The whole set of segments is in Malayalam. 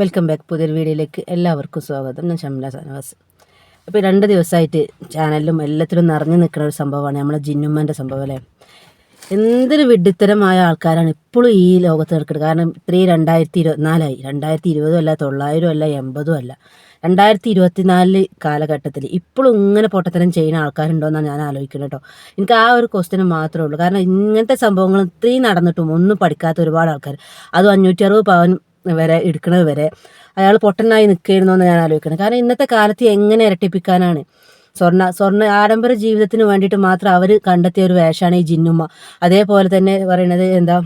വെൽക്കം ബാക്ക് പുതിയൊരു വീഡിയോയിലേക്ക് എല്ലാവർക്കും സ്വാഗതം. ഞാൻ ഷംല സനവാസ് അപ്പോൾ രണ്ട് ദിവസമായിട്ട് ചാനലിലും എല്ലാത്തിലും നിറഞ്ഞു നിൽക്കുന്ന ഒരു സംഭവമാണ് നമ്മളെ ജിന്നുമ്മന്റെ സംഭവം അല്ലേ? എന്തൊരു വിഡിത്തരമായ ആൾക്കാരാണ് ഇപ്പോഴും ഈ ലോകത്ത് നിൽക്കുന്നത് കാരണം ഇത്രയും രണ്ടായിരത്തി ഇരുപത്തിനാലായി. രണ്ടായിരത്തി ഇരുപതും അല്ല തൊള്ളായിരം അല്ല എൺപതും അല്ല. രണ്ടായിരത്തി ഇരുപത്തിനാലിൽ കാലഘട്ടത്തിൽ ഇപ്പോഴും ഇങ്ങനെ പൊട്ടത്തരം ചെയ്യുന്ന ആൾക്കാരുണ്ടോയെന്നാണ് ഞാൻ ആലോചിക്കുന്നത് കേട്ടോ. എനിക്ക് ആ ഒരു ക്വസ്റ്റ്യൻ മാത്രമേ ഉള്ളൂ. കാരണം ഇങ്ങനത്തെ സംഭവങ്ങൾ ഇത്രയും നടന്നിട്ടും ഒന്നും പഠിക്കാത്ത ഒരുപാട് ആൾക്കാർ അതും അഞ്ഞൂറ്റി അറുപത് പവൻ വരെ എടുക്കുന്നത് വരെ അയാൾ പൊട്ടനായി നിൽക്കുകയായിരുന്നു എന്ന് ഞാൻ ആലോചിക്കുന്നത് കാരണം ഇന്നത്തെ കാലത്ത് എങ്ങനെ ഇരട്ടിപ്പിക്കാനാണ്? സ്വർണ സ്വർണ ആഡംബര ജീവിതത്തിന് വേണ്ടിയിട്ട് മാത്രം അവർ കണ്ടെത്തിയ ഒരു വേഷമാണ് ഈ ജിന്നുമ്മ. അതേപോലെ തന്നെ പറയുന്നത് എന്താ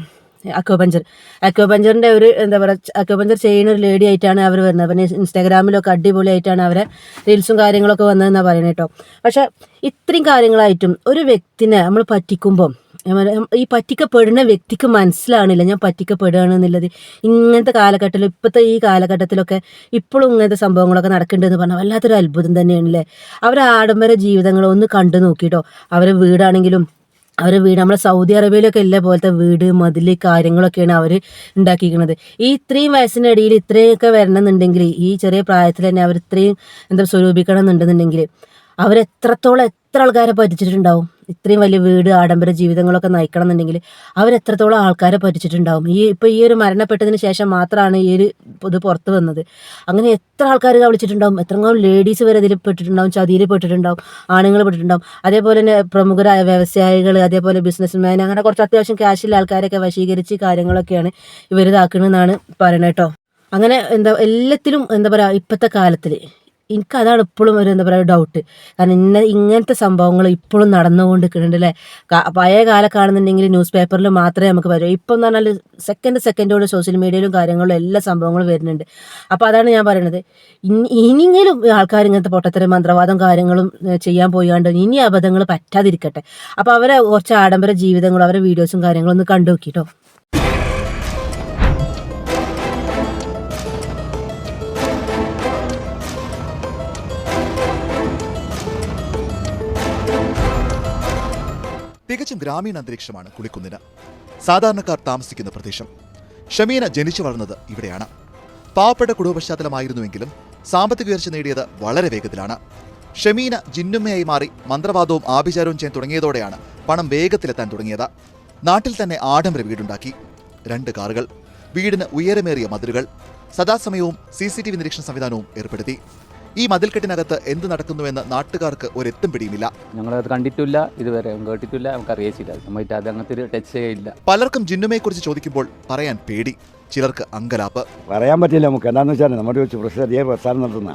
അക്വപഞ്ചർ അക്വപഞ്ചറിന്റെ ഒരു എന്താ പറയുക അക്വപഞ്ചർ ചെയ്യുന്ന ഒരു ലേഡി ആയിട്ടാണ് അവർ വരുന്നത്. പിന്നെ ഇൻസ്റ്റാഗ്രാമിലൊക്കെ അടിപൊളിയായിട്ടാണ് അവരെ റീൽസും കാര്യങ്ങളൊക്കെ വന്നതെന്നാണ് പറയുന്നത് കേട്ടോ. പക്ഷേ ഇത്രയും കാര്യങ്ങളായിട്ടും ഒരു വ്യക്തിനെ നമ്മൾ പറ്റിക്കുമ്പം ഈ പറ്റിക്കപ്പെടുന്ന വ്യക്തിക്ക് മനസ്സിലാണില്ല ഞാൻ പറ്റിക്കപ്പെടുകയാണ് എന്നുള്ളത്. ഇങ്ങനത്തെ കാലഘട്ടത്തിൽ ഇപ്പോഴത്തെ ഈ കാലഘട്ടത്തിലൊക്കെ ഇപ്പോഴും ഇങ്ങനത്തെ സംഭവങ്ങളൊക്കെ നടക്കുന്നുണ്ടെന്ന് പറഞ്ഞാൽ വല്ലാത്തൊരു അത്ഭുതം തന്നെയാണ് തന്നെയാണല്ലേ? അവരെ ആഡംബര ജീവിതങ്ങളൊന്ന് കണ്ടു നോക്കിയിട്ടോ അവരെ വീടാണെങ്കിലും അവരെ വീട് നമ്മളെ സൗദി അറേബ്യയിലൊക്കെ എല്ലാ പോലത്തെ വീട് മതിൽ കാര്യങ്ങളൊക്കെയാണ് അവർ ഉണ്ടാക്കിയിരിക്കുന്നത്. ഈ ഇത്രയും വയസ്സിന്റെ ഇടയിൽ ഇത്രയൊക്കെ വരണമെന്നുണ്ടെങ്കിൽ ഈ ചെറിയ പ്രായത്തിൽ തന്നെ അവർ ഇത്രയും എന്താ സ്വരൂപിക്കണം എന്നുണ്ടെന്നുണ്ടെങ്കിൽ അവരെത്രത്തോളം എത്ര ആൾക്കാരെ പറ്റിച്ചിട്ടുണ്ടാവും? ഇത്രയും വലിയ വീട് ആഡംബര ജീവിതങ്ങളൊക്കെ നയിക്കണം എന്നുണ്ടെങ്കിൽ അവരെത്രത്തോളം ആൾക്കാരെ പറ്റിച്ചിട്ടുണ്ടാവും? ഈ ഇപ്പോൾ ഈ ഒരു മരണപ്പെട്ടതിന് ശേഷം മാത്രമാണ് ഈ ഒരു ഇത് പുറത്ത് വന്നത്. അങ്ങനെ എത്ര ആൾക്കാർ എത്ര എത്രങ്ങാനും ലേഡീസ് വരെ ഇതിൽ പെട്ടിട്ടുണ്ടാവും ചതിയിൽ പെട്ടിട്ടുണ്ടാവും ആണുങ്ങൾ പെട്ടിട്ടുണ്ടാവും. അതേപോലെ തന്നെ പ്രമുഖരായ വ്യവസായികൾ അതേപോലെ ബിസിനസ്മാൻ അങ്ങനെ കുറച്ച് അത്യാവശ്യം ക്യാഷിലെ ആൾക്കാരൊക്കെ വശീകരിച്ച് കാര്യങ്ങളൊക്കെയാണ് ഇവർ ഇതാക്കണമെന്നാണ് പറയണേട്ടോ അങ്ങനെ എന്താ എല്ലാത്തിലും എന്താ പറയുക ഇപ്പോഴത്തെ കാലത്തിൽ എനിക്ക് അതാണ് ഇപ്പോഴും ഒരു എന്താ പറയുക ഡൗട്ട് കാരണം ഇന്ന ഇങ്ങനത്തെ സംഭവങ്ങൾ ഇപ്പോഴും നടന്നുകൊണ്ട് നിൽക്കുന്നുണ്ട് അല്ലേ പഴയ കാലക്കാണെന്നുണ്ടെങ്കിൽ ന്യൂസ് പേപ്പറിൽ മാത്രമേ നമുക്ക് വരൂ. ഇപ്പം എന്ന് പറഞ്ഞാൽ സെക്കൻഡ് സെക്കൻഡോട് സോഷ്യൽ മീഡിയയിലും കാര്യങ്ങളിലും എല്ലാ സംഭവങ്ങളും വരുന്നുണ്ട്. അപ്പോൾ അതാണ് ഞാൻ പറയുന്നത് ഇനി ഇനിയെങ്കിലും ആൾക്കാർ ഇങ്ങനത്തെ പൊട്ടത്തരം മന്ത്രവാദം കാര്യങ്ങളും ചെയ്യാൻ പോയാണ്ട് ഇനി അബദ്ധങ്ങൾ പറ്റാതിരിക്കട്ടെ. അപ്പോൾ അവരെ കുറച്ച് ആഡംബര ജീവിതങ്ങളും അവരെ വീഡിയോസും കാര്യങ്ങളും ഒന്ന് കണ്ടു നോക്കിട്ടോ തികച്ചും ഗ്രാമീണ അന്തരീക്ഷമാണ് കുളിക്കുന്നിന്. സാധാരണക്കാർ താമസിക്കുന്ന പ്രദേശം. ഷമീന ജനിച്ചു വളർന്നത് ഇവിടെയാണ്. പാവപ്പെട്ട കുടുംബ പശ്ചാത്തലമായിരുന്നുവെങ്കിലും സാമ്പത്തിക ഉയർച്ച നേടിയത് വളരെ വേഗത്തിലാണ്. ഷമീന ജിന്നുമ്മയായി മാറി മന്ത്രവാദവും ആഭിചാരവും ചെയ്യാൻ തുടങ്ങിയതോടെയാണ് പണം വേഗത്തിലെത്താൻ തുടങ്ങിയത്. നാട്ടിൽ തന്നെ ആഡംബര വീടുണ്ടാക്കി. രണ്ട് കാറുകൾ വീടിന് ഉയരമേറിയ മതിലുകൾ സദാസമയവും സി സി ടി വി നിരീക്ഷണ സംവിധാനവും ഏർപ്പെടുത്തി. ഈ മതിൽക്കെട്ടിനകത്ത് എന്ത് നടക്കുന്നുവെന്ന് നാട്ടുകാർക്ക് ഒരെത്തും പിടിയുമില്ല ഞങ്ങളത് കണ്ടിട്ടില്ല ഇതുവരെ കേട്ടിട്ടില്ല നമുക്ക് അറിയിച്ചില്ല അത് അങ്ങനത്തെ ഒരു ടച്ച് ചെയ്യില്ല. പലർക്കും ജിന്നുമയെ കുറിച്ച് ചോദിക്കുമ്പോൾ പറയാൻ പേടി ചിലർക്ക് അങ്കലാപ്പ്. പറയാൻ പറ്റില്ല നമുക്ക്. എന്താണെന്ന് വെച്ചാൽ നമ്മുടെ ഒരു പ്രശ്നം അധികം പ്രസ്ഥാനം നടത്തുന്ന.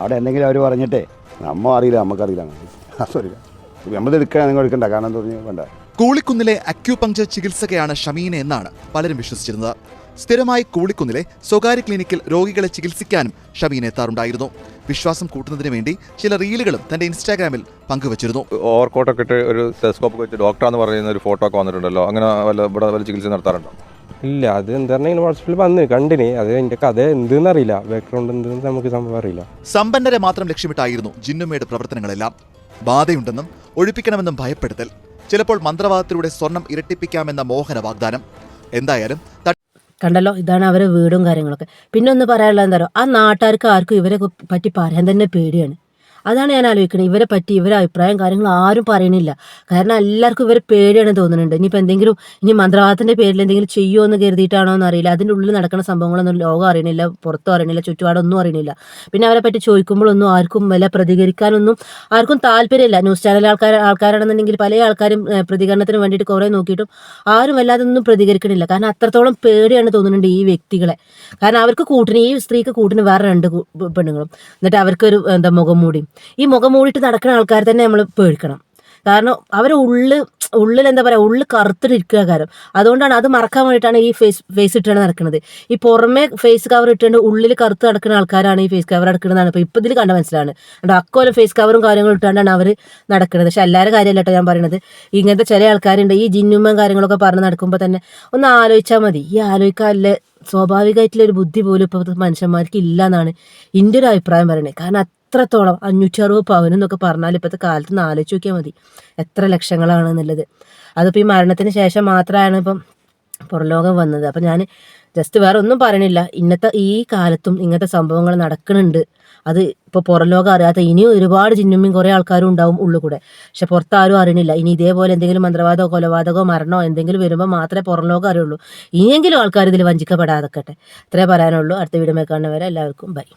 അവിടെ എന്തെങ്കിലും അവർ പറഞ്ഞിട്ടേ നമ്മ അറിയില്ല നമുക്കറിയില്ല സോറി നമ്മൾ എടുക്കാൻ നിങ്ങൾ എടുക്കണ്ട. കാരണം വേണ്ട. കൂളിക്കുന്നിലെ അക്യൂപങ്ചർ ചികിത്സകയാണ് ഷമീന എന്നാണ് പലരും വിശ്വസിച്ചിരുന്നത്. സ്ഥിരമായി കൂളിക്കുന്നിലെ സ്വകാര്യ ക്ലിനിക്കിൽ രോഗികളെ ചികിത്സിക്കാനും ഷമീനെ എത്താറുണ്ടായിരുന്നു. വിശ്വാസം കൂട്ടുന്നതിന് വേണ്ടി ചില റീലുകളും തന്റെ ഇൻസ്റ്റാഗ്രാമിൽ പങ്കുവച്ചിരുന്നു. ഓവർകോട്ടൊക്കെ ഇട്ട് ഒരു ടെലസ്കോപ്പ് വെച്ച് ഡോക്ടർ എന്ന് പറയുന്ന ഒരു ഫോട്ടോ ഒക്കെ വന്നിട്ടുണ്ടല്ലോ. അങ്ങനെ വല്ല ഇവിടെ വല്ല ചികിത്സ നടത്താറുണ്ടോ? ഇല്ല അത് എന്താ വാട്സപ്പിൽ വന്ന് കണ്ടിന്. അത് എന്റെ കഥ എന്തെന്ന് അറിയില്ല. ബാക്ക്ഗ്രൗണ്ട് എന്തെന്ന് നമുക്ക് സംഭവം അറിയില്ല. സമ്പന്നരെ മാത്രം ലക്ഷ്യമിട്ടായിരുന്നു ജിന്നുമ്മയുടെ പ്രവർത്തനങ്ങളെല്ലാം. ബാധയുണ്ടെന്നും ഒഴിപ്പിക്കണമെന്നും ഭയപ്പെടുത്തൽ. ചിലപ്പോൾ മന്ത്രവാദത്തിലൂടെ സ്വർണം ഇരട്ടിപ്പിക്കാമെന്ന മോഹന വാഗ്ദാനം. എന്തായാലും കണ്ടല്ലോ? ഇതാണ് അവരെ വീടും കാര്യങ്ങളൊക്കെ. പിന്നെ ഒന്ന് പറയാനുള്ളത് എന്താ പറയുക ആ നാട്ടുകാർക്ക് ആർക്കും ഇവരെ പറ്റി പറയാൻ തന്നെ പേടിയാണ്. അതാണ് ഞാൻ ആലോചിക്കുന്നത് ഇവരെ പറ്റി ഇവരെ അഭിപ്രായം കാര്യങ്ങൾ ആരും പറയണില്ല. കാരണം എല്ലാവർക്കും ഇവരെ പേടിയാണ് തോന്നുന്നുണ്ട്. ഇനിയിപ്പോൾ എന്തെങ്കിലും ഇനി മന്ത്രവാദത്തിന്റെ പേരിൽ എന്തെങ്കിലും ചെയ്യുമോ എന്ന് കരുതിയിട്ടാണോ എന്ന് അറിയില്ല അതിന്റെ ഉള്ളിൽ നടക്കുന്ന സംഭവങ്ങളൊന്നും ലോകം അറിയണില്ല പുറത്തും അറിയണില്ല ചുറ്റുപാടൊന്നും അറിയണില്ല. പിന്നെ അവരെ പറ്റി ചോദിക്കുമ്പോഴൊന്നും ആർക്കും വില പ്രതികരിക്കാനൊന്നും ആർക്കും താല്പര്യമില്ല. ന്യൂസ് ചാനൽ ആൾക്കാർ ആൾക്കാരാണെന്നുണ്ടെങ്കിൽ പല ആൾക്കാരും പ്രതികരണത്തിന് വേണ്ടിയിട്ട് കുറേ നോക്കിയിട്ടും ആരും വല്ലാതെ ഒന്നും പ്രതികരിക്കണില്ല. കാരണം അത്രത്തോളം പേടിയാണ് തോന്നുന്നുണ്ട് ഈ വ്യക്തികളെ. കാരണം അവർക്ക് കൂട്ടിന് ഈ സ്ത്രീക്ക് കൂട്ടിന് വേറെ രണ്ട് പെണ്ണുങ്ങളും. എന്നിട്ട് അവർക്കൊരു എന്താ മുഖം മൂടി ഈ മുഖം മൂടിയിട്ട് നടക്കുന്ന ആൾക്കാർ തന്നെ നമ്മൾ പേടിക്കണം. കാരണം അവരെ ഉള്ളിൽ ഉള്ളിൽ എന്താ പറയുക ഉള്ളിൽ കറുത്തിട്ടിരിക്കുക കാരണം അതുകൊണ്ടാണ് അത് മറക്കാൻ വേണ്ടിയിട്ടാണ് ഈ ഫേസ് ഫേസ് ഇട്ടാണ് നടക്കുന്നത്. ഈ പുറമെ ഫേസ് കവർ ഇട്ടുകൊണ്ട് ഉള്ളിൽ കറുത്ത് നടക്കുന്ന ആൾക്കാരാണ് ഈ ഫേസ് കവർ നടക്കുന്നതാണ് ഇപ്പോൾ ഇപ്പം ഇതിൽ കണ്ട മനസ്സിലാണ്. അതുകൊണ്ട് അക്കോലെ ഫേസ് കവറും കാര്യങ്ങളും ഇട്ടുകൊണ്ടാണ് അവർ നടക്കുന്നത്. പക്ഷെ എല്ലാവരും കാര്യമല്ല കേട്ടോ ഞാൻ പറയുന്നത് ഇങ്ങനത്തെ ചില ആൾക്കാരുണ്ട്. ഈ ജിന്നുമ്മയും കാര്യങ്ങളൊക്കെ പറഞ്ഞ് നടക്കുമ്പോൾ തന്നെ ഒന്ന് ആലോചിച്ചാൽ മതി. ഈ ആലോചിക്കാനുള്ള സ്വാഭാവികമായിട്ടുള്ള ഒരു ബുദ്ധി പോലും ഇപ്പോഴത്തെ മനുഷ്യന്മാർക്ക് ഇല്ല എന്നാണ് എന്റെ ഒരു അഭിപ്രായം പറയുന്നത് കാരണം അത്രത്തോളം അഞ്ഞൂറ്റി അറുപത് പവൻ എന്നൊക്കെ പറഞ്ഞാൽ ഇപ്പോഴത്തെ കാലത്ത് ഒന്ന് ആലോചിച്ച് നോക്കിയാൽ മതി. എത്ര ലക്ഷങ്ങളാണ് എന്നുള്ളത്. അതിപ്പോൾ ഈ മരണത്തിന് ശേഷം മാത്രമാണ് ഇപ്പം പുറലോകം വന്നത്. അപ്പം ഞാൻ ജസ്റ്റ് വേറെ ഒന്നും പറയണില്ല. ഇന്നത്തെ ഈ കാലത്തും ഇങ്ങനത്തെ സംഭവങ്ങൾ നടക്കുന്നുണ്ട് അത് ഇപ്പോൾ പുറലോകം അറിയാത്ത ഇനിയും ഒരുപാട് ചിഹ്നമ്മയും കുറേ ആൾക്കാരും ഉണ്ടാവും ഉള്ളു കൂടെ. പക്ഷെ പുറത്ത് ആരും അറിയണില്ല. ഇനി ഇതേപോലെ എന്തെങ്കിലും മന്ത്രവാദമോ കൊലപാതകമോ മരണമോ എന്തെങ്കിലും വരുമ്പോൾ മാത്രമേ പുറലോകം അറിയുള്ളൂ. ഇനിയെങ്കിലും ആൾക്കാർ ഇതിൽ വഞ്ചിക്കപ്പെടാതെക്കട്ടെ ഇത്രേ പറയാനുള്ളൂ. അടുത്ത വീഡിയോ കാണുന്നവരെ എല്ലാവർക്കും ബൈ